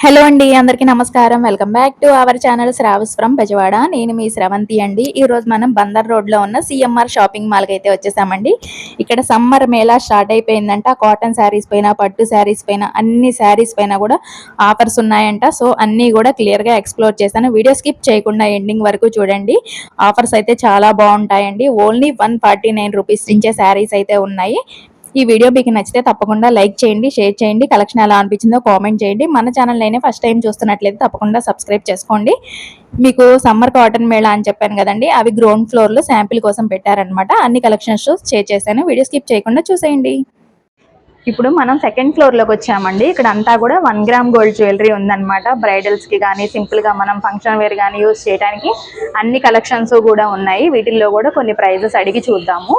Hello అండి అందరికీ నమస్కారం. Welcome back to our channel Shravas from Bezawada. నేను మీ శ్రవంతి అండి. ఈ రోజు మనం బందర్ రోడ్లో ఉన్న సిఎంఆర్ షాపింగ్ మాల్కి అయితే వచ్చేసామండి. ఇక్కడ సమ్మర్ మేళా స్టార్ట్ అయిపోయిందంట. కాటన్ శారీస్ పైన పట్టు శారీస్ పైన అన్ని శారీస్ పైన కూడా ఆఫర్స్ ఉన్నాయంట. సో అన్ని కూడా క్లియర్గా ఎక్స్ప్లోర్ చేశాను. వీడియో స్కిప్ చేయకుండా ఎండింగ్ వరకు చూడండి. ఆఫర్స్ అయితే చాలా బాగుంటాయండి. Only one forty nine rupees నుంచే శారీస్ అయితే ఉన్నాయి. ఈ వీడియో మీకు నచ్చితే తప్పకుండా లైక్ చేయండి షేర్ చేయండి. కలెక్షన్ ఎలా అనిపించిందో కామెంట్ చేయండి. మన ఛానల్ అయినా ఫస్ట్ టైం చూస్తున్నట్లయితే తప్పకుండా సబ్స్క్రైబ్ చేసుకోండి. మీకు సమ్మర్ కాటన్ మేళా అని చెప్పాను కదండి అవి గ్రౌండ్ ఫ్లోర్లో శాంపిల్ కోసం పెట్టారనమాట అన్ని కలెక్షన్స్ షేర్ చేశాను వీడియో స్కిప్ చేయకుండా చూసేయండి. ఇప్పుడు మనం సెకండ్ ఫ్లోర్లోకి వచ్చామండి. ఇక్కడ అంతా కూడా వన్ గ్రామ్ గోల్డ్ జ్యువెలరీ ఉందన్నమాట. బ్రైడల్స్కి కానీ సింపుల్గా మనం ఫంక్షన్ వేర్ కానీ యూస్ చేయడానికి అన్ని కలెక్షన్స్ కూడా ఉన్నాయి. వీటిల్లో కూడా కొన్ని ప్రైజెస్ అడిగి చూద్దాము.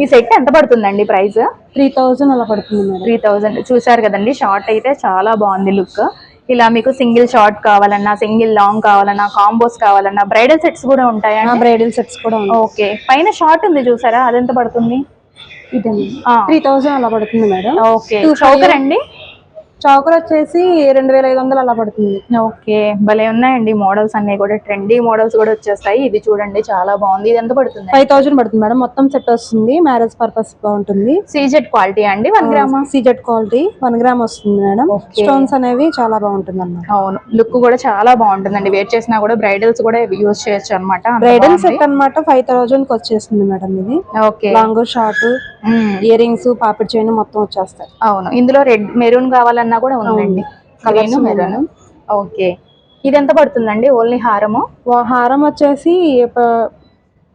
ఈ సెట్ ఎంత పడుతుందండి ప్రైస్ త్రీ థౌజండ్ అలా పడుతుంది త్రీ థౌజండ్ చూసారు కదండి షార్ట్ అయితే చాలా బాగుంది లుక్ ఇలా మీకు సింగిల్ షార్ట్ కావాలన్నా సింగిల్ లాంగ్ కావాలన్నా కాంబోస్ కావాలన్నా బ్రైడల్ సెట్స్ కూడా ఉంటాయా బ్రైడల్ సెట్స్ కూడా ఓకే పైన షార్ట్ ఉంది చూసారా? అదెంత పడుతుంది. త్రీ థౌజండ్ అలా పడుతుంది మేడం. ఓకే. చౌకర్ అండి? చౌకర్ వచ్చేసి రెండు వేల ఐదు వందలు అలా పడుతుంది. ఓకే. భలే ఉన్నాయండి మోడల్స్ అన్ని కూడా. ట్రెండీ మోడల్స్ కూడా వచ్చేస్తాయి. ఇది చూడండి చాలా బాగుంది. ఇది ఎంత పడుతుంది? ఫైవ్ థౌజండ్ పడుతుంది మేడం. మొత్తం సెట్ వస్తుంది. మ్యారేజ్ పర్పస్ బాగుంటుంది. సీజెడ్ క్వాలిటీ అండి? One gram CZ quality one gram వస్తుంది మేడం. స్టోన్స్ అనేవి చాలా బాగుంటుంది అన్నమాట అవును. లుక్ కూడా చాలా బాగుంటుందండి. వేర్ చేసినా కూడా బ్రైడల్స్ కూడా యూజ్ చేయొచ్చు అనమాట బ్రైడల్ సెట్ అన్నమాట. ఫైవ్ థౌజండ్కి వచ్చేస్తుంది మేడం ఇది. Okay. Long short ear rings పాపిడి చైన్ మొత్తం వచ్చేస్తాయి. అవును. ఇందులో రెడ్ మెరూన్ కావాలన్నా కూడా ఉందండి. Green maroon. ఓకే. ఇది ఎంత పడుతుందండి? ఓన్లీ హారము? హారం వచ్చేసి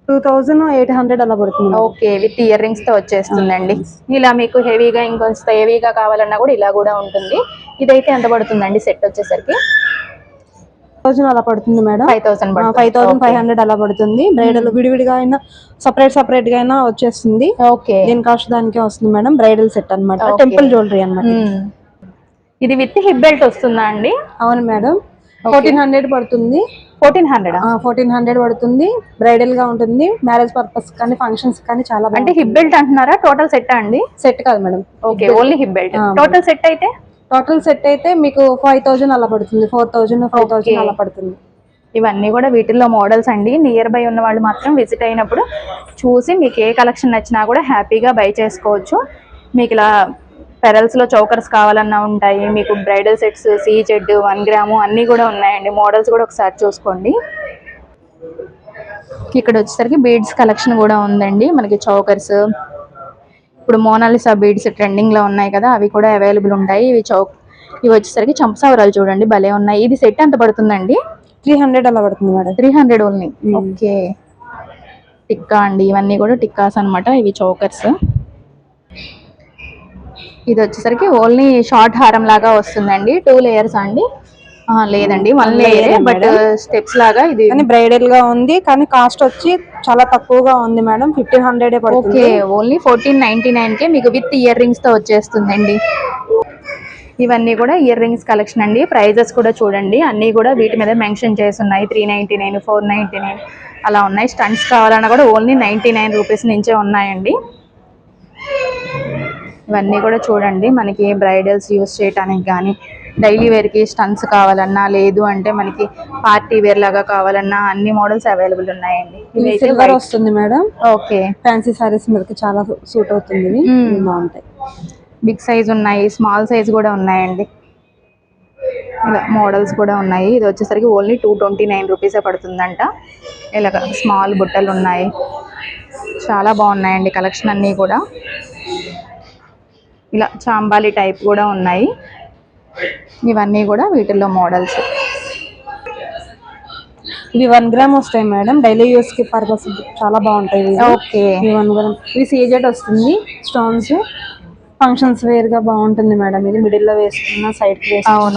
టూ థౌజండ్ ఎయిట్ హండ్రెడ్ అలా పడుతుంది. ఓకే. విత్ ఇయర్ రింగ్స్తో వచ్చేస్తుందండి. ఇలా మీకు హెవీగా ఇంకొంత హెవీగా కావాలన్నా కూడా ఇలా కూడా ఉంటుంది. ఇదైతే ఎంత పడుతుందండి? సెట్ వచ్చేసరికి? థౌజండ్ అలా పడుతుంది madam. Five thousand five thousand five hundred అలా పడుతుంది. బ్రైడల్ విడివిడిగా అయినా సపరేట్ సపరేట్గా అయినా వచ్చేస్తుంది. ఓకే దీని కాస్ట్ దానికే వస్తుంది madam. Bridal set Okay. Temple jewellery అన్నమాట ఇది. విత్ హిప్ బెల్ట్ వస్తుందా అండి? అవును మేడం. ఫోర్టీన్ హండ్రెడ్ పడుతుంది. ఫోర్టీన్ హండ్రెడ్ ఫోర్టీన్ హండ్రెడ్ పడుతుంది. బ్రైడల్గా ఉంటుంది. మ్యారేజ్ పర్పస్ కానీ ఫంక్షన్స్ కానీ చాలా అంటే హిప్ బెల్ట్ అంటున్నారా? టోటల్ సెట్ అండి? సెట్ కాదు madam. Okay only hip belt. Total set అయితే? టోటల్ సెట్ అయితే మీకు ఫైవ్ థౌజండ్ అలా పడుతుంది. ఫోర్ థౌజండ్ ఫైవ్ థౌజండ్ అలా పడుతుంది. ఇవన్నీ కూడా వీటిల్లో మోడల్స్ అండి. నియర్ బై ఉన్న వాళ్ళు మాత్రం విజిట్ అయినప్పుడు చూసి మీకు ఏ కలెక్షన్ నచ్చినా కూడా హ్యాపీగా బై చేసుకోవచ్చు. మీకు ఇలా పెరల్స్లో చౌకర్స్ కావాలన్నా ఉంటాయి. మీకు bridal sets C Z one gram అన్నీ కూడా ఉన్నాయండి. మోడల్స్ కూడా ఒకసారి చూసుకోండి. ఇక్కడ వచ్చేసరికి బీడ్స్ కలెక్షన్ కూడా ఉందండి. మనకి చౌకర్స్ ఇప్పుడు మోనాలిసా బీడ్స్ ట్రెండింగ్లో ఉన్నాయి కదా అవి కూడా అవైలబుల్ ఉంటాయి. ఇవి చౌక్ ఇవి వచ్చేసరికి చంపసవరాలు చూడండి భలే ఉన్నాయి. ఇది సెట్ ఎంత పడుతుందండి? త్రీ హండ్రెడ్ అలా పడుతుంది madam. Three hundred only okay. Tikka అండి ఇవన్నీ కూడా టిక్కాస్ అన్నమాట ఇవి చోకర్స్. ఇది వచ్చేసరికి ఓన్లీ షార్ట్ హారం లాగా వస్తుందండి టూ లేయర్స్ అండి? లేదండి. వన్ లేయర్ బట్ స్టెప్స్ లాగా ఇది కానీ బ్రైడల్గా ఉంది కానీ కాస్ట్ వచ్చి చాలా తక్కువగా ఉంది madam. Fifteen hundred okay only fourteen ninety nine కే మీకు విత్ ఇయర్ రింగ్స్తో వచ్చేస్తుందండి. ఇవన్నీ కూడా ఇయర్ రింగ్స్ కలెక్షన్ అండి. ప్రైజెస్ కూడా చూడండి. అన్నీ కూడా వీటి మీద మెన్షన్ చేసి ఉన్నాయి three ninety nine four ninety nine అలా ఉన్నాయి. స్టంట్స్ కావాలన్నా కూడా ఓన్లీ నైన్టీ నైన్ రూపీస్ నుంచే ఉన్నాయండి. ఇవన్నీ కూడా చూడండి. మనకి బ్రైడల్స్ యూస్ చేయడానికి కానీ డైలీ వేర్కి స్టన్స్ కావాలన్నా లేదు అంటే మనకి పార్టీ వేర్ లాగా కావాలన్నా అన్ని మోడల్స్ అవైలబుల్ ఉన్నాయండి. సిల్వర్ వస్తుంది మేడం. ఓకే. ఫ్యాన్సీ సారీస్ మీదకి చాలా సూట్ అవుతుంది. బాగుంటాయి. బిగ్ సైజ్ ఉన్నాయి స్మాల్ సైజ్ కూడా ఉన్నాయండి. ఇలా మోడల్స్ కూడా ఉన్నాయి. ఇది వచ్చేసరికి ఓన్లీ టూ ట్వంటీ నైన్ రూపీసే పడుతుందంట. ఇలాగ స్మాల్ బుట్టలు ఉన్నాయి. చాలా బాగున్నాయండి కలెక్షన్ అన్నీ కూడా. ఇలా చాంబాలి టైప్ కూడా ఉన్నాయి. ఇవన్నీ కూడా వీటిల్లో మోడల్స్. ఇవి వన్ గ్రామ్ వస్తాయి మేడం. డైలీ యూస్కి పర్పస్ చాలా బాగుంటాయి. ఓకే. One gram. ఇవి సీజెడ్ వస్తుంది. స్టోన్స్ ఫంక్షన్స్ వేర్గా బాగుంటుంది మేడం. ఇది మిడిల్లో వేసుకున్న సైడ్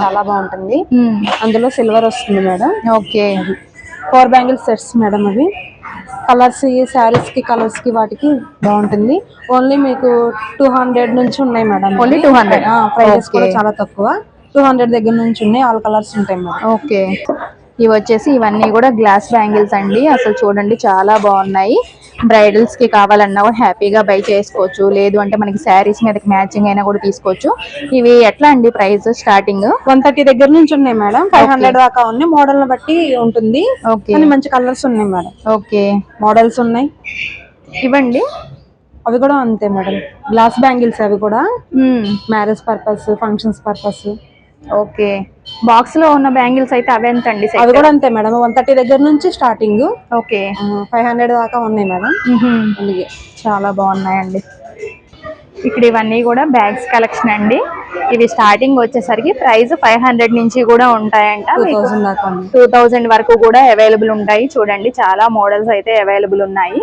చాలా బాగుంటుంది. అందులో సిల్వర్ వస్తుంది madam. Okay. Four bangle sets madam అవి. కలర్స్ ఈ శారీస్కి కలర్స్కి వాటికి బాగుంటుంది. ఓన్లీ మీకు టూ హండ్రెడ్ నుంచి ఉన్నాయి మేడం. Only 200? ప్రైజెస్ కూడా Okay. చాలా తక్కువ. టూ హండ్రెడ్ దగ్గర నుంచి ఉన్నాయి ఆల్ కలర్స్ ఉంటాయి మేడం. ఓకే ఇవి వచ్చేసి ఇవన్నీ కూడా గ్లాస్ బ్యాంగిల్స్ అండి. అసలు చూడండి చాలా బాగున్నాయి. బ్రైడల్స్కి కావాలన్నా కూడా హ్యాపీగా బై చేసుకోవచ్చు. లేదు అంటే మనకి శారీస్ మీదకి మ్యాచింగ్ అయినా కూడా తీసుకోవచ్చు. ఇవి ఎట్లా అండి ప్రైస్ స్టార్టింగ్ వన్ థర్టీ దగ్గర నుంచి ఉన్నాయి మేడం. ఫైవ్ హండ్రెడ్ దాకా ఉన్నాయి. మోడల్ బట్టి ఉంటుంది. ఓకే మంచి కలర్స్ ఉన్నాయి మేడం. ఓకే మోడల్స్ ఉన్నాయి. ఇవ్వండి అవి కూడా అంతే మేడం. గ్లాస్ బ్యాంగిల్స్ అవి కూడా. Marriage purpose functions purpose okay. బాక్స్లో ఉన్న బ్యాంగిల్స్ అయితే అవే ఎంత అండి అవి కూడా అంతే మేడం. వన్ థర్టీ దగ్గర నుంచి స్టార్టింగ్. ఓకే. ఫైవ్ హండ్రెడ్ దాకా ఉన్నాయి మేడం. అందుకే. చాలా బాగున్నాయండి. ఇక్కడ ఇవన్నీ కూడా బ్యాగ్స్ కలెక్షన్ అండి. ఇవి స్టార్టింగ్ వచ్చేసరికి ప్రైస్ ఫైవ్ హండ్రెడ్ నుంచి కూడా ఉంటాయంట. టూ థౌసండ్ టూ థౌజండ్ వరకు కూడా అవైలబుల్ ఉంటాయి. చూడండి చాలా మోడల్స్ అయితే అవైలబుల్ ఉన్నాయి.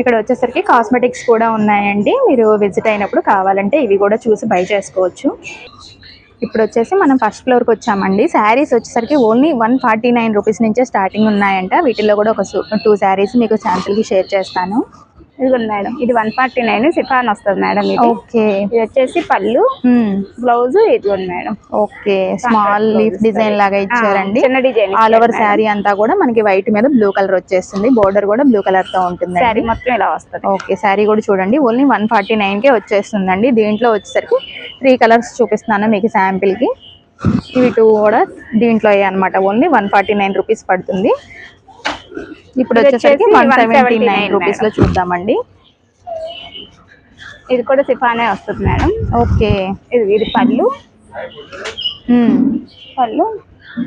ఇక్కడ వచ్చేసరికి కాస్మెటిక్స్ కూడా ఉన్నాయండి. మీరు విజిట్ అయినప్పుడు కావాలంటే ఇవి కూడా చూసి బై చేసుకోవచ్చు. ఇప్పుడు వచ్చేసి మనం ఫస్ట్ ఫ్లోర్కి వచ్చామండి. శారీస్ వచ్చేసరికి only one forty nine rupees నుంచే స్టార్టింగ్ ఉన్నాయంట. వీటిల్లో కూడా ఒక టూ శారీస్ మీకు శాంపుల్కి షేర్ చేస్తాను. ఇదిగోండి మేడం. ఇది వన్ ఫార్టీ నైన్ సిఫాన్ వస్తుంది మేడం ఇది. ఓకే. ఇది వచ్చేసి పళ్ళు బ్లౌజ్ ఇదిగోండి madam. Okay. Small leaf design లాగా ఇచ్చారండి. చిన్న డిజైన్ ఆల్ ఓవర్ శారీ అంతా కూడా మనకి వైట్ మీద బ్లూ కలర్ వచ్చేస్తుంది. బోర్డర్ కూడా బ్లూ కలర్తో ఉంటుంది శారీ మొత్తం ఇలా వస్తుంది. ఓకే. శారీ కూడా చూడండి. ఓన్లీ వన్ ఫార్టీ నైన్ కే వచ్చేస్తుందండి. దీంట్లో వచ్చేసరికి త్రీ కలర్స్ చూపిస్తున్నాను మీకు శాంపిల్కి. ఇవి టూ కూడా దీంట్లో అనమాట only one forty nine rupees పడుతుంది. ఇప్పుడు వచ్చేసరికి వచ్చేసి వన్ సెవెంటీ 179 నైన్ రూపీస్లో చూద్దామండి. ఇది కూడా సిఫానే వస్తుంది మేడం ఓకే. ఇది ఇది పళ్ళు. పళ్ళు.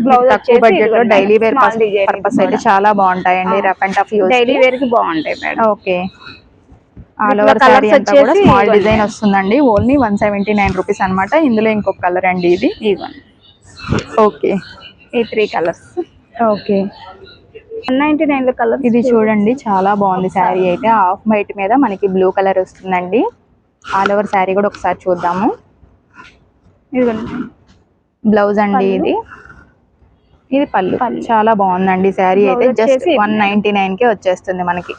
బ్లౌజ్ తక్కువ బడ్జెట్లో డైలీ వేర్ పర్పస్ అయితే చాలా బాగుంటాయండి. Rough and tough use daily వేర్కి. బాగుంటాయి madam okay. All over sari అంతా కూడా వచ్చేసి స్మాల్. డిజైన్ వస్తుందండి. Only one seventy nine rupees అనమాట ఇందులో ఇంకొక కలర్ అండి ఇది. ఓకే. ఈ three colours okay. Ninety nine colour ఇది చూడండి చాలా బాగుంది శారీ అయితే. హాఫ్ వైట్ మీద మనకి బ్లూ కలర్ వస్తుందండి. ఆల్ ఓవర్ శారీ కూడా ఒకసారి చూద్దాము. ఇదిగోండి. బ్లౌజ్ అండి ఇది. ఇది పళ్ళు. చాలా బాగుందండి శారీ అయితే. జస్ట్ వన్ నైన్టీ నైన్ కే వచ్చేస్తుంది మనకి.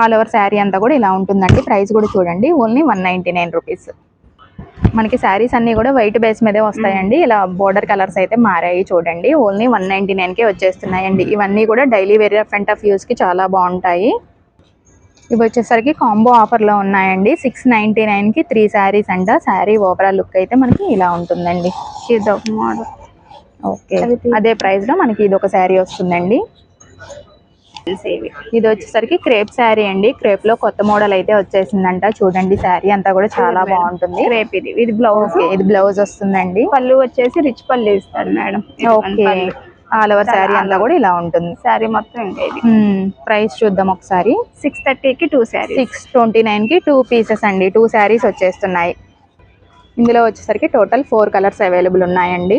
ఆల్ ఓవర్ శారీ అంతా కూడా ఇలా ఉంటుందండి. ప్రైస్ కూడా చూడండి. Only one ninety nine rupees. మనకి శారీస్ అన్ని కూడా వైట్ బేస్ మీదే వస్తాయండి. ఇలా బోర్డర్ కలర్స్ అయితే మారాయి చూడండి. Only one ninety nine K వచ్చేస్తున్నాయండి. ఇవన్నీ కూడా డైలీ వేర్ ఫ్రంట్ ఆఫ్ యూస్కి చాలా బాగుంటాయి. ఇవి వచ్చేసరికి కాంబో ఆఫర్లో ఉన్నాయండి. సిక్స్ నైన్టీ నైన్కి త్రీ శారీస్ అంట. శారీ ఓవరాల్ లుక్ అయితే మనకి ఇలా ఉంటుందండి. ఇది ఒక మోడల్. ఓకే. అదే ప్రైస్లో మనకి ఇది ఒక శారీ వస్తుందండి. ఇది వచ్చేసరికి క్రేప్ శారీ అండి. క్రేప్లో కొత్త మోడల్ అయితే వచ్చేసిందంట. చూడండి శారీ అంతా కూడా చాలా బాగుంటుంది. రేపు ఇది. ఇది బ్లౌజ్. ఇది బ్లౌజ్ వస్తుందండి. పళ్ళు వచ్చేసి రిచ్ పళ్ళు ఇస్తాడు మేడం. ఓకే ఆల్ ఓవర్ శారీ అంతా కూడా ఇలా ఉంటుంది. శారీ మొత్తం ఇంకా ఇది. ప్రైస్ చూద్దాం ఒకసారి. సిక్స్ థర్టీకి టూ శారీ సిక్స్ ట్వంటీ నైన్కి టూ పీసెస్ అండి. టూ శారీస్ వచ్చేస్తున్నాయి. ఇందులో వచ్చేసరికి టోటల్ ఫోర్ కలర్స్ అవైలబుల్ ఉన్నాయండి.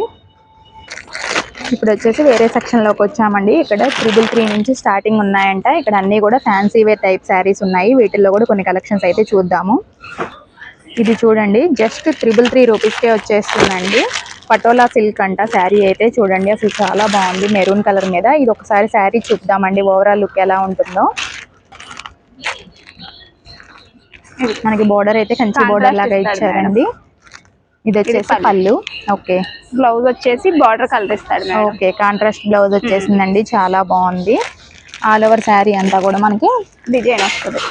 ఇప్పుడు వచ్చేసి వేరే సెక్షన్లోకి వచ్చామండి. ఇక్కడ త్రిబుల్ త్రీ నుంచి స్టార్టింగ్ ఉన్నాయంట. ఇక్కడ అన్ని కూడా ఫ్యాన్సీ వేర్ టైప్ శారీస్ ఉన్నాయి. వీటిల్లో కూడా కొన్ని కలెక్షన్స్ అయితే చూద్దాము. ఇది చూడండి. జస్ట్ త్రిబుల్ త్రీ రూపీస్కే వచ్చేస్తుందండి. పటోలా సిల్క్ అంట శారీ అయితే చూడండి. అసలు చాలా బాగుంది మెరూన్ కలర్ మీద. ఇది ఒకసారి శారీ చూద్దామండి. ఓవరాల్ లుక్ ఎలా ఉంటుందో. మనకి బోర్డర్ అయితే కంచి బోర్డర్ లాగా ఇచ్చారండి. ఇది వచ్చేసి పళ్ళు. ఓకే. బ్లౌజ్ వచ్చేసి బార్డర్ కలర్ ఇస్తాడు ఓకే కాంట్రాస్ట్ బ్లౌజ్ వచ్చేసిందండి. చాలా బాగుంది. ఆల్ ఓవర్ శారీ అంతా కూడా మనకి డిజైన్ వస్తుంది.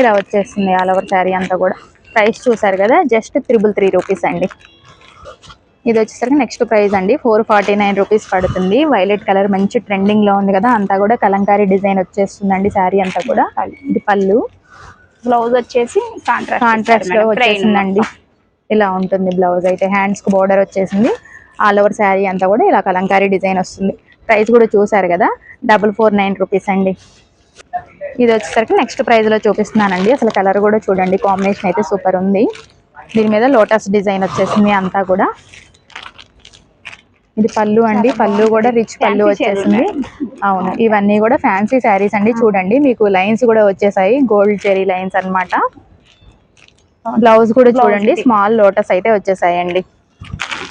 ఇలా వచ్చేస్తుంది ఆల్ ఓవర్ శారీ అంతా కూడా. ప్రైస్ చూసారు కదా జస్ట్ త్రిబుల్ త్రీ రూపీస్ అండి. ఇది వచ్చేసరికి నెక్స్ట్ ప్రైస్ అండి. ఫోర్ ఫార్టీ నైన్ రూపీస్ పడుతుంది. వైలెట్ కలర్ మంచి ట్రెండింగ్లో ఉంది కదా అంతా కూడా కలంకారీ డిజైన్ వచ్చేస్తుందండి శారీ అంతా కూడా. ఇది పళ్ళు. బ్లౌజ్ వచ్చేసి కాంట్రాస్ట్లో వచ్చేసిందండి. ఇలా ఉంటుంది బ్లౌజ్ అయితే. హ్యాండ్స్కు బోర్డర్ వచ్చేసింది. ఆల్ ఓవర్ శారీ అంతా కూడా ఇలా కలంకారీ డిజైన్ వస్తుంది. ప్రైస్ కూడా చూసారు కదా? డబుల్ ఫోర్ నైన్ రూపీస్ అండి. ఇది వచ్చేసరికి నెక్స్ట్ ప్రైస్లో చూపిస్తున్నానండి. అసలు కలర్ కూడా చూడండి. కాంబినేషన్ అయితే సూపర్ ఉంది. దీని మీద లోటస్ డిజైన్ వచ్చేసింది అంతా కూడా. ఇది పళ్ళు అండి. పళ్ళు కూడా రిచ్ పళ్ళు వచ్చేసింది. అవును. ఇవన్నీ కూడా ఫ్యాన్సీ శారీస్ అండి. చూడండి. మీకు లైన్స్ కూడా వచ్చేసాయి. గోల్డ్ చెరీ లైన్స్ అన్నమాట. బ్లౌజ్ కూడా చూడండి స్మాల్ లోటస్ అయితే వచ్చేసాయండి.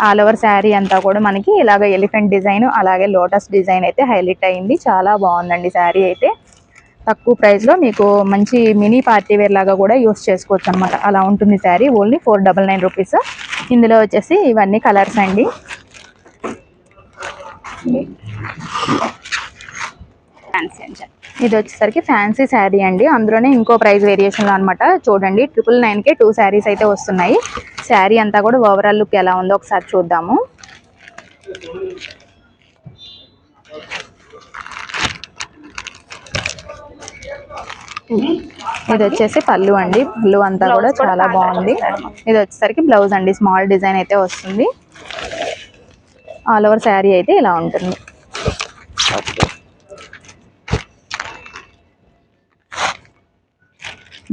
ఆల్ ఓవర్ శారీ అంతా కూడా మనకి ఇలాగ ఎలిఫెంట్ డిజైన్ అలాగే లోటస్ డిజైన్ అయితే హైలైట్ అయింది. చాలా బాగుందండి శారీ అయితే. తక్కువ ప్రైస్లో మీకు మంచి మినీ పార్టీ వేర్ లాగా కూడా యూస్ చేసుకోవచ్చు అనమాట అలా ఉంటుంది sari only four double nine rupees ఇందులో వచ్చేసి ఇవన్నీ కలర్స్ అండి. ఫ్యాన్సీ అని ఇది వచ్చేసరికి ఫ్యాన్సీ శారీ అండి. అందులోనే ఇంకో ప్రైస్ వేరియేషన్ అనమాట చూడండి ట్రిపుల్ నైన్ కే టూ శారీస్ అయితే వస్తున్నాయి. శారీ అంతా కూడా ఓవరాల్ లుక్ ఎలా ఉందో ఒకసారి చూద్దాము. ఇది వచ్చేసి పళ్ళు అండి. పళ్ళు అంతా కూడా చాలా బాగుంది. ఇది వచ్చేసరికి బ్లౌజ్ అండి. స్మాల్ డిజైన్ అయితే వస్తుంది. ఆల్ ఓవర్ శారీ అయితే ఇలా ఉంటుంది.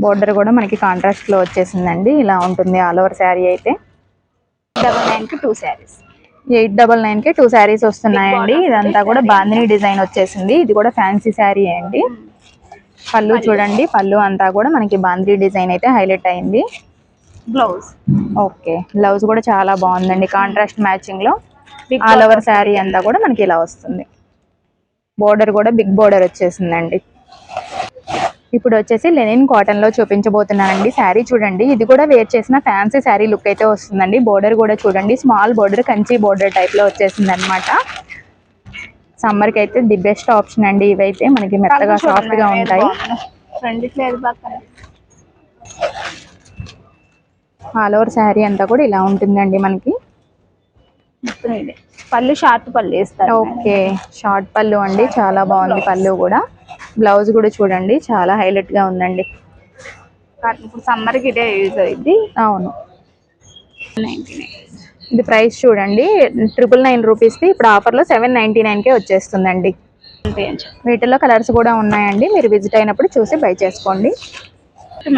బోర్డర్ కూడా మనకి కాంట్రాస్ట్లో వచ్చేసిందండి. ఇలా ఉంటుంది ఆల్ ఓవర్ శారీ అయితే. డబల్ నైన్కి టూ శారీస్. ఎయిట్ డబల్ నైన్కి టూ శారీస్ వస్తున్నాయండి. ఇదంతా కూడా బాందిని డిజైన్ వచ్చేసింది. ఇది కూడా ఫ్యాన్సీ శారీ అండి. పళ్ళు చూడండి. పళ్ళు అంతా కూడా మనకి బాంద్రీ డిజైన్ అయితే హైలైట్ అయింది. బ్లౌజ్ ఓకే బ్లౌజ్ కూడా చాలా బాగుందండి. కాంట్రాస్ట్ మ్యాచింగ్లో. ఆల్ ఓవర్ శారీ అంతా కూడా మనకి ఇలా వస్తుంది. బోర్డర్ కూడా బిగ్ బోర్డర్ వచ్చేసిందండి. ఇప్పుడు వచ్చేసి లెనిన్ కాటన్లో చూపించబోతున్నానండి. శారీ చూడండి. ఇది కూడా వేర్ చేసిన ఫ్యాన్సీ శారీ లుక్ అయితే వస్తుందండి. బోర్డర్ కూడా చూడండి. స్మాల్ బోర్డర్ కంచి బోర్డర్ టైప్లో వచ్చేసింది అనమాట సమ్మర్కి అయితే ది బెస్ట్ ఆప్షన్ అండి ఇవైతే. మనకి మెత్తగా సాఫ్ట్గా ఉంటాయి. ఆల్ ఓవర్ శారీ అంతా కూడా ఇలా ఉంటుందండి మనకి. పళ్ళు షార్ట్ పళ్ళు వేస్తారు ఓకే షార్ట్ పళ్ళు అండి చాలా బాగుంది పళ్ళు కూడా. బ్లౌజ్ కూడా చూడండి చాలా హైలైట్గా ఉందండి. ఇప్పుడు సమ్మర్కి ఇదే యూజ్ అయింది అవును. Ninety nine. ఇది ప్రైస్ చూడండి ట్రిపుల్ నైన్ రూపీస్ది ఇప్పుడు ఆఫర్లో సెవెన్ నైంటీ నైన్కే వచ్చేస్తుందండి. అంతే అని చెప్పి వీటిలో కలర్స్ కూడా ఉన్నాయండి. మీరు విజిట్ అయినప్పుడు చూసి బై చేసుకోండి.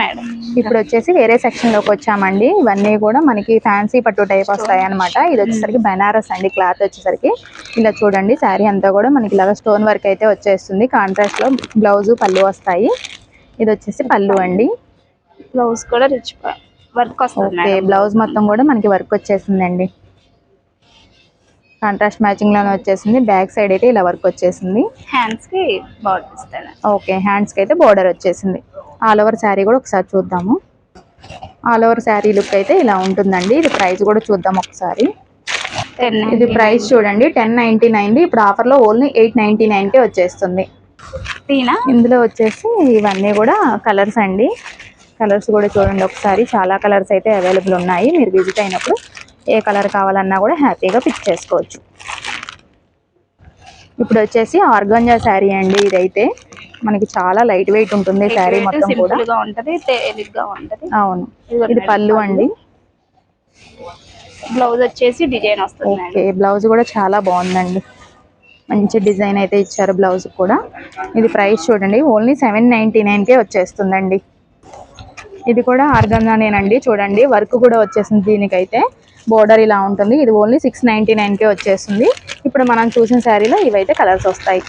మేడం. ఇప్పుడు వచ్చేసి వేరే సెక్షన్లోకి వచ్చామండి. ఇవన్నీ కూడా మనకి ఫ్యాన్సీ పట్టు టైప్ వస్తాయి అనమాట ఇది వచ్చేసరికి బెనారస్ అండి క్లాత్ వచ్చేసరికి. ఇలా చూడండి శారీ అంతా కూడా మనకి ఇలాగ స్టోన్ వర్క్ అయితే వచ్చేస్తుంది. కాంట్రాస్ట్లో బ్లౌజ్ పళ్ళు వస్తాయి. ఇది వచ్చేసి పళ్ళు అండి. బ్లౌజ్ కూడా రిచ్ వర్క్ వస్తుంది బ్లౌజ్ మొత్తం కూడా మనకి వర్క్ వచ్చేసిందండి. కాంట్రాస్ట్ మ్యాచింగ్లోనే వచ్చేసింది. బ్యాక్ సైడ్ అయితే ఇలా వర్క్ వచ్చేసింది. హ్యాండ్స్కి బార్డర్ ఓకే హ్యాండ్స్కి అయితే బోర్డర్ వచ్చేసింది. ఆల్ ఓవర్ శారీ కూడా ఒకసారి చూద్దాము. ఆల్ ఓవర్ శారీ లుక్ అయితే ఇలా ఉంటుందండి. ఇది ప్రైస్ కూడా చూద్దాం ఒకసారి. టెన్ ఇది ప్రైస్ చూడండి. టెన్ నైన్టీ నైన్ది. ఇప్పుడు ఆఫర్లో ఓన్లీ ఎయిట్ నైన్టీ నైన్కే వచ్చేస్తుంది. ఇందులో వచ్చేసి ఇవన్నీ కూడా కలర్స్ అండి. కలర్స్ కూడా చూడండి ఒకసారి. చాలా కలర్స్ అయితే అవైలబుల్ ఉన్నాయి. మీరు విజిట్ అయినప్పుడు ఏ కలర్ కావాలన్నా కూడా హ్యాపీగా పిక్ చేసుకోవచ్చు. ఇప్పుడు వచ్చేసి ఆర్గంజా శారీ అండి ఇదైతే. మనకి చాలా లైట్ వెయిట్ ఉంటుంది శారీ మొత్తం కూడా. సింపుల్గా ఉంటది తేలిగ్గా ఉంటది. అవును. ఇది పళ్ళు అండి. బ్లౌజ్ వచ్చేసి డిజైన్ వస్తుంది ఓకే బ్లౌజ్ కూడా చాలా బాగుందండి. మంచి డిజైన్ అయితే ఇచ్చారు బ్లౌజ్ కూడా. ఇది ప్రైస్ చూడండి ఓన్లీ సెవెన్ నైంటీ నైన్కే వచ్చేస్తుందండి. ఇది కూడా ఆర్గంజానేనండి చూడండి వర్క్ కూడా వచ్చేసింది దీనికైతే. బోర్డర్ ఇలా ఉంటుంది ఇది ఓన్లీ సిక్స్ నైంటీ నైన్కే వచ్చేస్తుంది. ఇప్పుడు మనం చూసిన శారీలో ఇవైతే కలర్స్ వస్తాయి.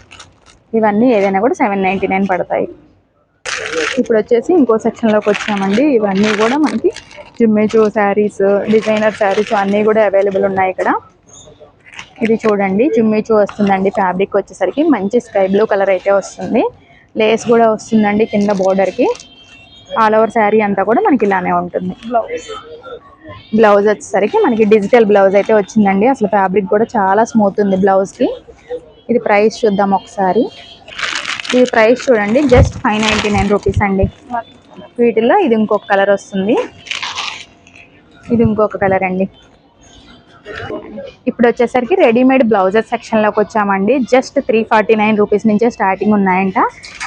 ఇవన్నీ ఏదైనా కూడా సెవెన్ నైంటీ నైన్ పడతాయి. ఇప్పుడు వచ్చేసి ఇంకో సెక్షన్లోకి వచ్చామండి. ఇవన్నీ కూడా మనకి జిమ్మేచో శారీస్ డిజైనర్ శారీస్ అన్నీ కూడా అవైలబుల్ ఉన్నాయి ఇక్కడ. ఇది చూడండి జిమ్మేచో వస్తుందండి. ఫ్యాబ్రిక్ వచ్చేసరికి మంచి స్కై బ్లూ కలర్ అయితే వస్తుంది. లేస్ కూడా వస్తుందండి కింద బోర్డర్కి ఆల్ ఓవర్ శారీ అంతా కూడా మనకి ఇలానే ఉంటుంది. బ్లౌజ్ బ్లౌజ్ వచ్చేసరికి మనకి డిజిటల్ బ్లౌజ్ అయితే వచ్చిందండి. అసలు ఫ్యాబ్రిక్ కూడా చాలా స్మూత్ ఉంది బ్లౌజ్కి ఇది ప్రైస్ చూద్దాం ఒకసారి. ఇది ప్రైస్ చూడండి just five ninety nine rupees అండి. వీటిల్లో ఇది ఇంకొక కలర్ వస్తుంది. ఇది ఇంకొక కలర్ అండి. ఇప్పుడు వచ్చేసరికి రెడీమేడ్ బ్లౌజెస్ సెక్షన్లోకి వచ్చామండి. Just three forty nine rupees నుంచే స్టార్టింగ్ ఉన్నాయంట.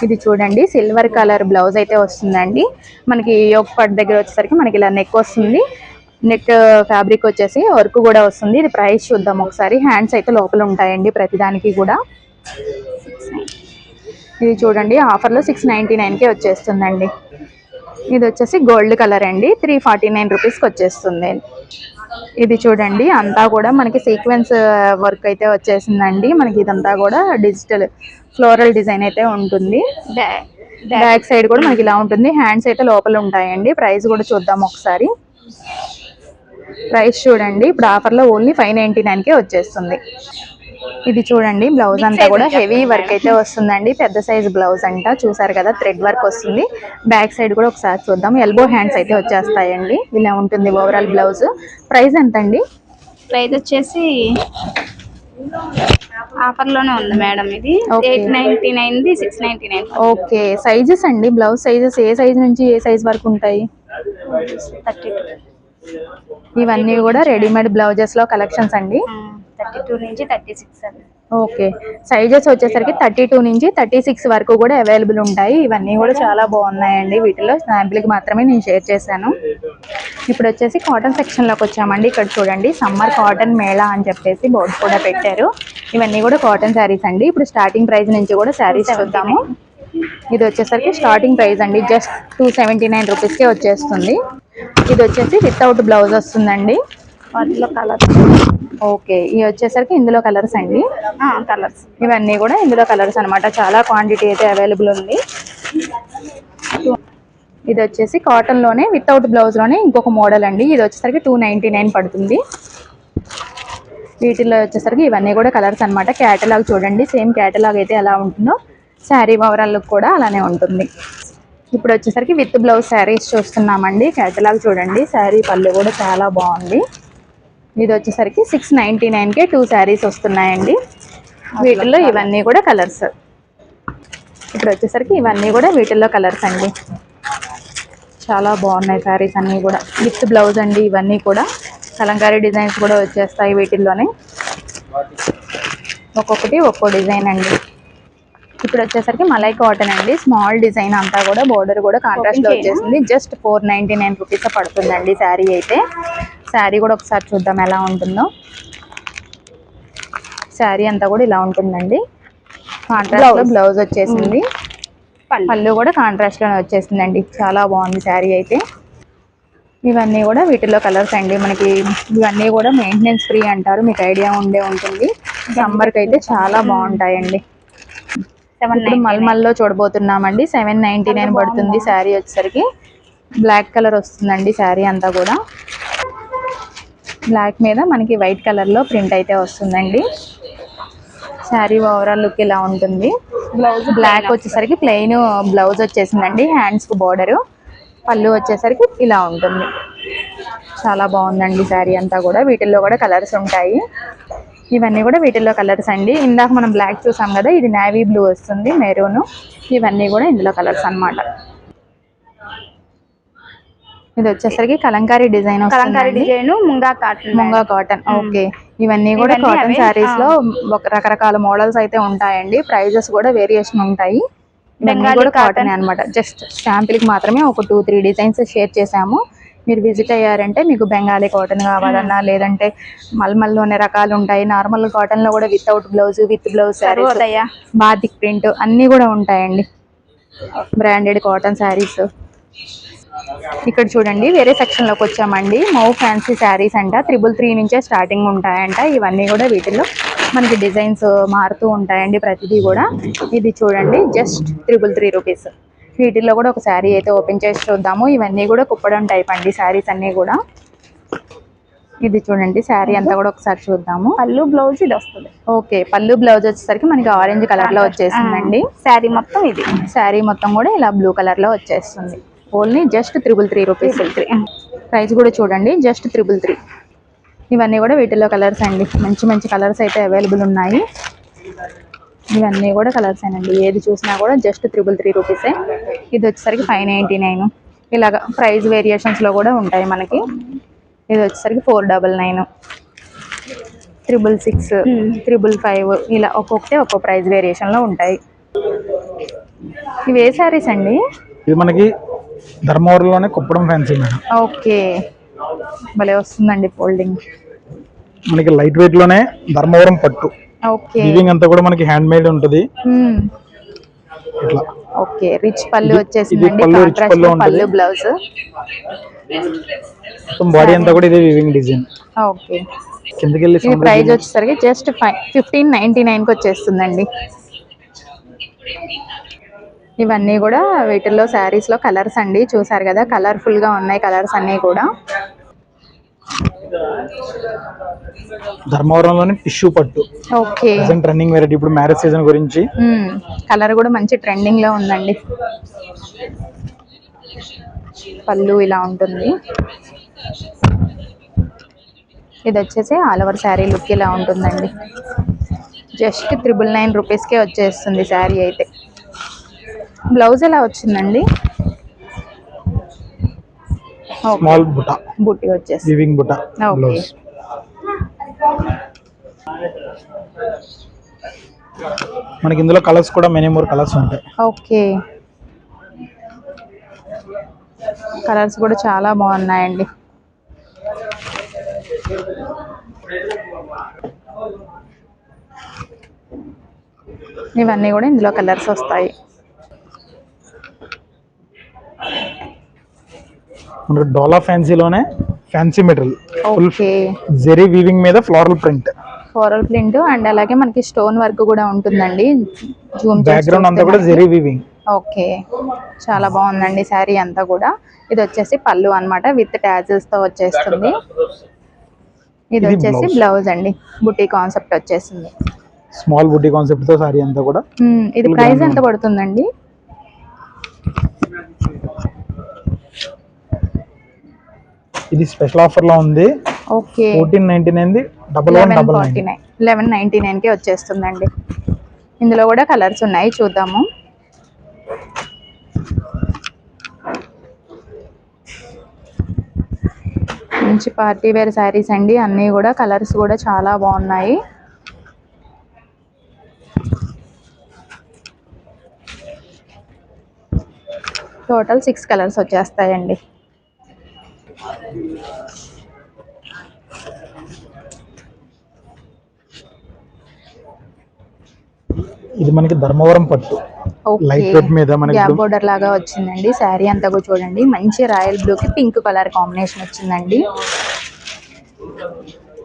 ఇది చూడండి సిల్వర్ కలర్ బ్లౌజ్ అయితే వస్తుందండి. మనకి యోగ్ పట్ దగ్గర వచ్చేసరికి మనకి ఇలా నెక్ వస్తుంది. నెక్ ఫ్యాబ్రిక్ వచ్చేసి వర్క్ కూడా వస్తుంది. ఇది ప్రైస్ చూద్దాం ఒకసారి. హ్యాండ్స్ అయితే లోపల ఉంటాయండి ప్రతిదానికి కూడా. ఇది చూడండి ఆఫర్లో సిక్స్ నైంటీ నైన్కే వచ్చేస్తుందండి. ఇది వచ్చేసి గోల్డ్ కలర్ అండి. త్రీ ఫార్టీ నైన్ రూపీస్కి వచ్చేస్తుంది. ఇది చూడండి అంతా కూడా మనకి సీక్వెన్స్ వర్క్ అయితే వచ్చేసిందండి. మనకి ఇదంతా కూడా డిజిటల్ ఫ్లోరల్ డిజైన్ అయితే ఉంటుంది. బ్యాక్ బ్యాక్ సైడ్ కూడా మనకి ఇలా ఉంటుంది. హ్యాండ్స్ అయితే లోపల ఉంటాయండి. ప్రైస్ కూడా చూద్దాం ఒకసారి. ప్రైస్ చూడండి. ఇప్పుడు ఆఫర్లో ఓన్లీ ఫైవ్ నైంటీ నైన్కే వచ్చేస్తుంది. ఇది చూడండి. బ్లౌజ్ అంతా కూడా హెవీ వర్క్ అయితే వస్తుందండి. పెద్ద సైజ్ బ్లౌజ్ అంట. చూసారు కదా థ్రెడ్ వర్క్ వస్తుంది. బ్యాక్ సైడ్ కూడా ఒకసారి చూద్దాం. ఎల్బో హ్యాండ్స్ అయితే వచ్చేస్తాయండి. ఇలా ఉంటుంది ఓవరాల్ బ్లౌజ్. ప్రైస్ ఎంత అండి ప్రైస్ వచ్చేసి ఆఫర్లోనే ఉంది మేడం ఇది. Eight ninety nine six ninety nine okay sizes అండి? బ్లౌజ్ సైజెస్ ఏ సైజ్ నుంచి ఏ సైజ్ వరకు ఉంటాయి? థర్టీ టూ ఇవన్నీ కూడా రెడీమేడ్ బ్లౌజెస్లో కలెక్షన్స్ అండి. థర్టీ టూ నుంచి థర్టీ సిక్స్ అండి. ఓకే. సైజెస్ వచ్చేసరికి థర్టీ టూ నుంచి థర్టీ సిక్స్ వరకు కూడా అవైలబుల్ ఉంటాయి. ఇవన్నీ కూడా చాలా బాగున్నాయండి. వీటిలో శాంపిల్కి మాత్రమే నేను షేర్ చేశాను. ఇప్పుడు వచ్చేసి కాటన్ సెక్షన్లోకి వచ్చామండి. ఇక్కడ చూడండి సమ్మర్ కాటన్ మేళా అని చెప్పేసి బోర్డు కూడా పెట్టారు. ఇవన్నీ కూడా కాటన్ శారీస్ అండి. ఇప్పుడు స్టార్టింగ్ ప్రైస్ నుంచి కూడా శారీస్ చూద్దాము. ఇది వచ్చేసరికి స్టార్టింగ్ ప్రైస్ అండి. జస్ట్ టూ సెవెంటీ నైన్ రూపీస్కే వచ్చేస్తుంది. ఇది వచ్చేసి వితౌట్ బ్లౌజ్ వస్తుందండి. వాటిలో కలర్స్ ఓకే ఇవి వచ్చేసరికి ఇందులో కలర్స్ అండి. కలర్స్ ఇవన్నీ కూడా ఇందులో కలర్స్ అన్నమాట. చాలా క్వాంటిటీ అయితే అవైలబుల్ ఉంది. ఇది వచ్చేసి కాటన్లోనే వితౌట్ బ్లౌజ్లోనే ఇంకొక మోడల్ అండి. ఇది వచ్చేసరికి టూ నైన్టీ నైన్ పడుతుంది. వీటిలో వచ్చేసరికి ఇవన్నీ కూడా కలర్స్ అన్నమాట. క్యాటలాగ్ చూడండి సేమ్ క్యాటలాగ్ అయితే ఎలా ఉంటుందో. శారీ ఓవరాల్ కూడా అలానే ఉంటుంది. ఇప్పుడు వచ్చేసరికి విత్ బ్లౌజ్ శారీస్ చూస్తున్నామండి. క్యాటలాగ్ చూడండి. శారీ పళ్ళు కూడా చాలా బాగుంది. ఇది వచ్చేసరికి సిక్స్ నైంటీ నైన్కే టూ శారీస్ వస్తున్నాయండి. వీటిల్లో ఇవన్నీ కూడా కలర్స్ ఇప్పుడు వచ్చేసరికి ఇవన్నీ కూడా వీటిల్లో కలర్స్ అండి. చాలా బాగున్నాయి శారీస్ అన్నీ కూడా. విత్ బ్లౌజ్ అండి ఇవన్నీ కూడా. కలంకారీ డిజైన్స్ కూడా వచ్చేస్తాయి వీటిల్లోనే. ఒక్కొక్కటి ఒక్కో డిజైన్ అండి. ఇప్పుడు వచ్చేసరికి మలై కాటన్ అండి. స్మాల్ డిజైన్ అంతా కూడా బోర్డర్ కూడా కాంట్రాస్ట్లో? వచ్చేసింది. Just four ninety nine rupees పడుతుందండి శారీ అయితే. శారీ కూడా ఒకసారి చూద్దాం ఎలా ఉంటుందో. శారీ అంతా కూడా ఇలా ఉంటుందండి. కాంట్రాస్ట్లో బ్లౌజ్ వచ్చేసింది. పళ్ళు. కూడా కాంట్రాస్ట్లోనే వచ్చేసిందండి. చాలా బాగుంది శారీ అయితే. ఇవన్నీ కూడా వీటిలో కలర్స్ అండి. మనకి ఇవన్నీ కూడా మెయింటెనెన్స్ ఫ్రీ అంటారు. మీకు ఐడియా ఉండే ఉంటుంది. సమ్మర్కి అయితే చాలా బాగుంటాయండి. ఇప్పుడు మల్మల్లో చూడబోతున్నామండి. సెవెన్ నైన్టీ నైన్ పడుతుంది శారీ వచ్చేసరికి. బ్లాక్ కలర్ వస్తుందండి శారీ అంతా కూడా. బ్లాక్ మీద మనకి వైట్ కలర్లో ప్రింట్ అయితే వస్తుందండి. శారీ ఓవరాల్ లుక్ ఇలా ఉంటుంది. బ్లౌజ్ బ్లాక్ వచ్చేసరికి ప్లెయిన్ బ్లౌజ్ వచ్చేసిందండి. హ్యాండ్స్కు బోర్డర్ పళ్ళు వచ్చేసరికి ఇలా ఉంటుంది. చాలా బాగుందండి శారీ అంతా కూడా. వీటిల్లో కూడా కలర్స్ ఉంటాయి. ఇవన్నీ కూడా వీటిల్లో కలర్స్ అండి. ఇందాక మనం బ్లాక్ చూసాం కదా ఇది నేవీ బ్లూ వస్తుంది మెరూన్ ఇవన్నీ కూడా ఇందులో కలర్స్ అన్నమాట. ఇది వచ్చేసరికి Kalamkari design Kalamkari design munga cotton munga cotton okay. ఇవన్నీ కూడా కాటన్? శారీస్లో ఒక రకరకాల మోడల్స్ అయితే ఉంటాయండి. ప్రైజెస్ కూడా వేరియేషన్ ఉంటాయి. ఇవన్నీ బెంగాలీ కూడా కాటన్. అన్నమాట. జస్ట్ స్టాంపుల్కి మాత్రమే ఒక టూ త్రీ డిజైన్స్ షేర్ చేసాము మీరు విజిట్ అయ్యారంటే మీకు బెంగాలీ కాటన్ కావాలన్నా లేదంటే మల్మల్లోనే రకాలు ఉంటాయి. నార్మల్ కాటన్లో కూడా without blouse with blouse saris batik print అన్నీ కూడా ఉంటాయండి. బ్రాండెడ్ కాటన్ శారీస్ ఇక్కడ చూడండి వేరే సెక్షన్లోకి వచ్చామండి. మౌ ఫ్యాన్సీ శారీస్ అంట. త్రిబుల్ త్రీ నుంచే స్టార్టింగ్ ఉంటాయంట. ఇవన్నీ కూడా వీటిల్లో మనకి డిజైన్స్ మారుతూ ఉంటాయండి ప్రతిదీ కూడా. ఇది చూడండి జస్ట్ త్రిబుల్ త్రీ రూపీస్ వీటిల్లో కూడా ఒక శారీ అయితే ఓపెన్ చేసి చూద్దాము. ఇవన్నీ కూడా కుప్పడం టైప్ అండి శారీస్ అన్నీ కూడా. ఇది చూడండి శారీ అంతా కూడా ఒకసారి చూద్దాము. పళ్ళు బ్లౌజ్ ఇది వస్తుంది. ఓకే పళ్ళు బ్లౌజ్ వచ్చేసరికి మనకి ఆరెంజ్ కలర్లో వచ్చేసిందండి. శారీ మొత్తం ఇది. శారీ మొత్తం కూడా ఇలా బ్లూ కలర్లో వచ్చేస్తుంది. Only just triple three rupees price కూడా చూడండి జస్ట్ త్రిబుల్ త్రీ ఇవన్నీ కూడా వీటిలో కలర్స్ అండి. మంచి మంచి కలర్స్ అయితే అవైలబుల్ ఉన్నాయి. ఇవన్నీ కూడా కలర్స్ అండి ఏది చూసినా కూడా జస్ట్ త్రిబుల్ త్రీ రూపీసే ఇది వచ్చేసరికి ఫైవ్ నైంటీ నైన్ ఇలాగ ప్రైస్ వేరియేషన్స్లో కూడా ఉంటాయి మనకి. ఇది వచ్చేసరికి four double nine triple six triple five ఇలా ఒక్కొక్కటి ఒక్కో ప్రైస్ వేరియేషన్లో ఉంటాయి. ఇవి ఏ శారీస్ అండి? ఇది మనకి ధర్మవరంలోనే కుప్పడం ఫ్యాన్సీ మేడం. ఓకే. భలే వస్తుందండి ఫోల్డింగ్ మనకి లైట్ వెయిట్లోనే ధర్మవరం పట్టు. వీవింగ్ అంతా కూడా మనకి హ్యాండ్ మేడ్ ఉంటుంది. ఇట్లా. ఓకే రిచ్ పళ్ళు వచ్చేసిందండి కాంట్రాస్ట్ పళ్ళు బ్లౌజ్ మొత్తం బాడీ అంతా కూడా ఇదే వీవింగ్ డిజైన్ ఓకే. కిందకి వెళ్ళి ప్రైస్ వచ్చేసరికి జస్ట్ ఫైవ్ ఫిఫ్టీన్ నైన్టీ నైన్కి వచ్చేస్తుందండి. ఇవన్నీ కూడా వీటిల్లో శారీస్లో కలర్స్ అండి. చూసారు కదా కలర్ఫుల్గా ఉన్నాయి కలర్స్ అన్నీ కూడా. ధర్మవరంలోని టిష్యూ పట్టు. ఓకే. రన్నింగ్ వెరైటీ ఇప్పుడు మ్యారేజ్ సీజన్ గురించి. కలర్ కూడా మంచి ట్రెండింగ్లో ఉందండి. పళ్ళు ఇలా ఉంటుంది. ఇది వచ్చేసి ఆల్ ఓవర్ శారీ లుక్ ఇలా ఉంటుందండి. జస్ట్ త్రిబుల్ నైన్ రూపీస్కే వచ్చేస్తుంది శారీ అయితే. బ్లౌజ్ ఎలా వచ్చిందండి? స్మాల్ బుటా బుట్టి వచ్చేసి వివింగ్ బుటా Okay. బ్లౌజ్ మనకి ఇందులో కలర్స్ కూడా మెనీ మోర్ కలర్స్ ఉంటాయి. ఓకే కలర్స్ కూడా చాలా బాగున్నాయండి. ఇవన్నీ కూడా ఇందులో కలర్స్ వస్తాయి. మనకి Dola ఫ్యాన్సీలోనే fancy material. Full zari weaving మీద floral print. Floral print and అలాగే మనకి స్టోన్ వర్క్ కూడా ఉంటుందండి. జూమ్ బ్యాక్గ్రౌండ్ అంతా కూడా జెరీ వీవింగ్. ఓకే. చాలా బాగుందండి శారీ అంతా కూడా. ఇది వచ్చేసి పళ్ళు అన్నమాట విత్ ట్యాజెస్తో వచ్చేస్తుంది. ఇది వచ్చేసి. బ్లౌజ్ అండి. బుట్టి కాన్సెప్ట్ వచ్చేసింది. స్మాల్ బుట్టి కాన్సెప్ట్తో సారీ అంతా కూడా. ఇది ప్రైస్ ఎంత పడుతుందండి? ఇది స్పెషల్ ఆఫర్లో ఉంది. Okay. Fourteen ninety nine double one eleven double forty nine nine. Eleven ninety నైన్కి వచ్చేస్తుందండి. ఇందులో కూడా కలర్స్ ఉన్నాయి చూద్దాము. మంచి పార్టీ వేర్ శారీస్ అండి. అన్నీ కూడా కలర్స్ కూడా చాలా బాగున్నాయి. టోటల్ సిక్స్ కలర్స్ వచ్చేస్తాయండి. ఇది మనకి ధర్మవరం పట్టు. లైట్ వెయిట్ మీద మనకి బోర్డర్ లాగా వచ్చిందండి. శారీ అంతా కూడా చూడండి. మంచి రాయల్ బ్లూ కి పింక్ కలర్ కాంబినేషన్ వచ్చిందండి.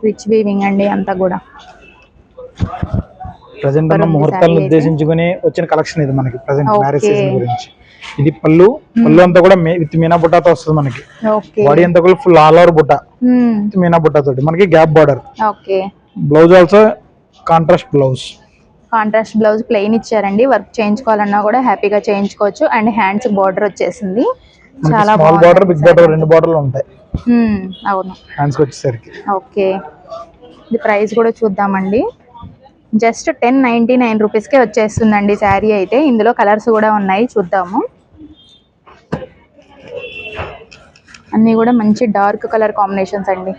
రిచ్ వీవింగ్ అండి అంతా కూడా. ప్రజెంట్ ముహూర్తాలను. ఉద్దేశించుకుని వచ్చిన కలెక్షన్ ఇది మనకి. ప్రజెంట్. మ్యారేజ్ సీజన్ గురించి. ఇది పళ్ళు. పళ్ళు అంతా కూడా విత్ మీనా బుట్టాతో వస్తుంది మనకి. ఓకే. బాడీ అంతా కూడా ఫుల్ ఆల్ ఓవర్ బుట్ట. విత్ మీనా బుట్ట తోటి మనకి gap border okay. Blouse also contrast blouse contrast blouse plain ఇచ్చారండి. వర్క్ చేయించుకోవాలన్నా కూడా హ్యాపీగా చేయించుకోవచ్చు. అండ్ హ్యాండ్స్ బార్డర్ వచ్చేసింది. చాలా స్మాల్ బార్డర్ బిగ్ బార్డర్ రెండు బార్డర్లు ఉంటాయి. అవును. హ్యాండ్స్కి వచ్చేసరికి. ఓకే. ఇది ప్రైస్ కూడా చూద్దామండి. జస్ట్ టెన్ నైంటీ నైన్ రూపీస్కే వచ్చేస్తుందండి శారీ అయితే. ఇందులో కలర్స్ కూడా ఉన్నాయి. చూద్దాము. అన్నీ కూడా మంచి డార్క్ కలర్ కాంబినేషన్స్ అండి.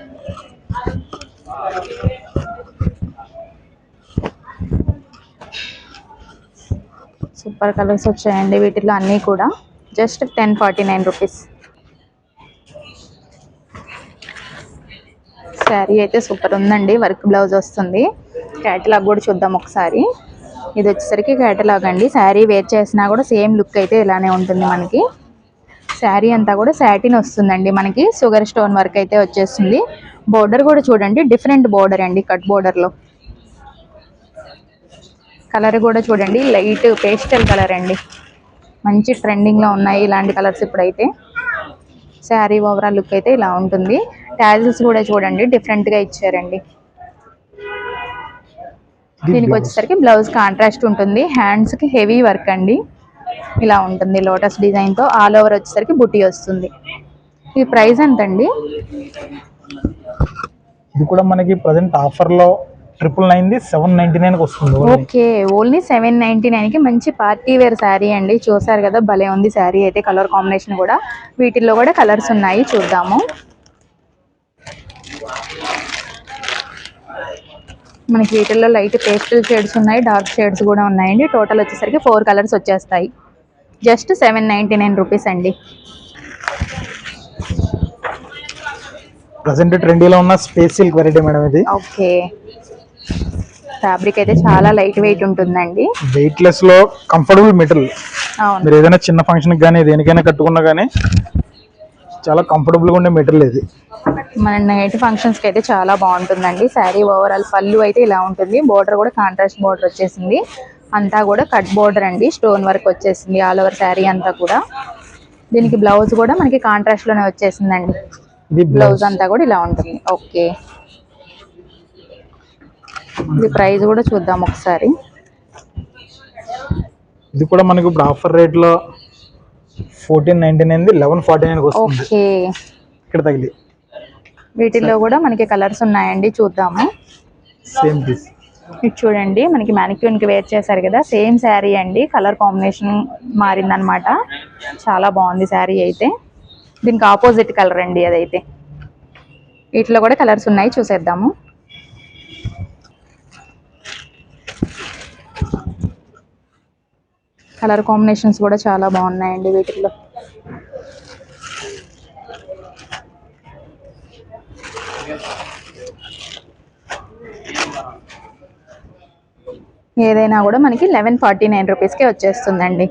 సూపర్ కలర్స్ వచ్చాయండి వీటిలో అన్నీ కూడా. Just ten forty nine rupees. Sari అయితే సూపర్ ఉందండి. వర్క్ బ్లౌజ్ వస్తుంది. క్యాటలాగ్ కూడా చూద్దాం ఒకసారి. ఇది వచ్చేసరికి క్యాటలాగ్ అండి. శారీ వేర్ చేసినా కూడా సేమ్ లుక్ అయితే ఇలానే ఉంటుంది మనకి. శారీ అంతా కూడా శాటిన్ వస్తుందండి మనకి. షుగర్ స్టోన్ వర్క్ అయితే వచ్చేస్తుంది. బోర్డర్ కూడా చూడండి డిఫరెంట్ బోర్డర్ అండి కట్ బోర్డర్లో కలర్ కూడా చూడండి లైట్ పేస్టల్ కలర్ అండి. మంచి ట్రెండింగ్లో ఉన్నాయి ఇలాంటి కలర్స్ ఇప్పుడైతే. శారీ ఓవరాల్ లుక్ అయితే ఇలా ఉంటుంది. ట్యాజిల్స్ కూడా చూడండి డిఫరెంట్గా ఇచ్చారండి. దీనికి. వచ్చేసరికి బ్లౌజ్ కాంట్రాస్ట్ ఉంటుంది. హ్యాండ్స్కి హెవీ వర్క్ అండి. ఇలా ఉంటుంది లోటస్ డిజైన్తో ఆల్ ఓవర్ వచ్చేసరికి బుట్టి వస్తుంది. ఈ ప్రైస్ ఎంతండి? ఇది కూడా మనకి ప్రజెంట్ ఆఫర్లో triple nine the seven ninety nine వస్తుంది. ఓకే ఓన్లీ సెవెన్ నైన్టీ నైన్కి మంచి పార్టీ వేర్ శారీ అండి. చూసారు కదా భలే ఉంది శారీ అయితే కలర్ కాంబినేషన్ కూడా. వీటిల్లో కూడా కలర్స్ ఉన్నాయి చూద్దాము. మనకి వీటిల్లో లైట్ పేస్టల్ షేడ్స్ ఉన్నాయి డార్క్ షేడ్స్ కూడా ఉన్నాయండి. టోటల్ వచ్చేసరికి ఫోర్ కలర్స్ వచ్చేస్తాయి. Just seven ninety nine rupees అండి. ప్రజెంట్ ట్రెండీలో ఉన్న స్పేస్ సిల్క్ వెరైటీ మేడం ఇది. ఓకే. ఫ్యాబ్రిక్ అయితే చాలా లైట్ వెయిట్ ఉంటుందండి. వెయిట్ లెస్లో కంఫర్టబుల్ మెటీరియల్ అవును. మీరు ఏదైనా చిన్న ఫంక్షన్ కానీ దేనికైనా కట్టుకున్నా కానీ చాలా కంఫర్టబుల్గా ఉండే మెటీరియల్ ఇది. మన నైట్ ఫంక్షన్స్కి అయితే చాలా బాగుంటుందండి. శారీ ఓవరాల్ పళ్ళు అయితే ఇలా ఉంటుంది. బోర్డర్ కూడా కాంట్రాస్ట్ బోర్డర్ వచ్చేసింది. అంతా కూడా కట్ బోర్డర్ అండి స్టోన్ వర్క్ వచ్చేసింది ఆల్ ఓవర్ శారీ అంతా కూడా. దీనికి బ్లౌజ్ కూడా మనకి కాంట్రాస్ట్లోనే వచ్చేసిందండి. బ్లౌజ్. అంతా కూడా ఇలా ఉంటుంది. ఓకే. ఇది ప్రైస్ కూడా చూద్దాం ఒకసారి. ఇది కూడా మనకి ఇప్పుడు ఆఫర్ రేట్లో fourteen ninety nine eleven forty nine okay. ఇక్కడ తగిలి. వీటిల్లో కూడా మనకి కలర్స్ ఉన్నాయండి చూద్దాము. సేమ్ పీస్ ఇది చూడండి మనకి mannequin కి వేర్ చేశారు కదా సేమ్ శారీ అండి కలర్ కాంబినేషన్ మారిందనమాట. చాలా బాగుంది శారీ అయితే. దీనికి ఆపోజిట్ కలర్ అండి అదైతే. వీటిలో కూడా కలర్స్ ఉన్నాయి చూసేద్దాము. కలర్ కాంబినేషన్స్ కూడా చాలా బాగున్నాయండి వీటిలో ఏదైనా కూడా మనకి లెవెన్ ఫార్టీ నైన్ రూపీస్కే వచ్చేస్తుందండి.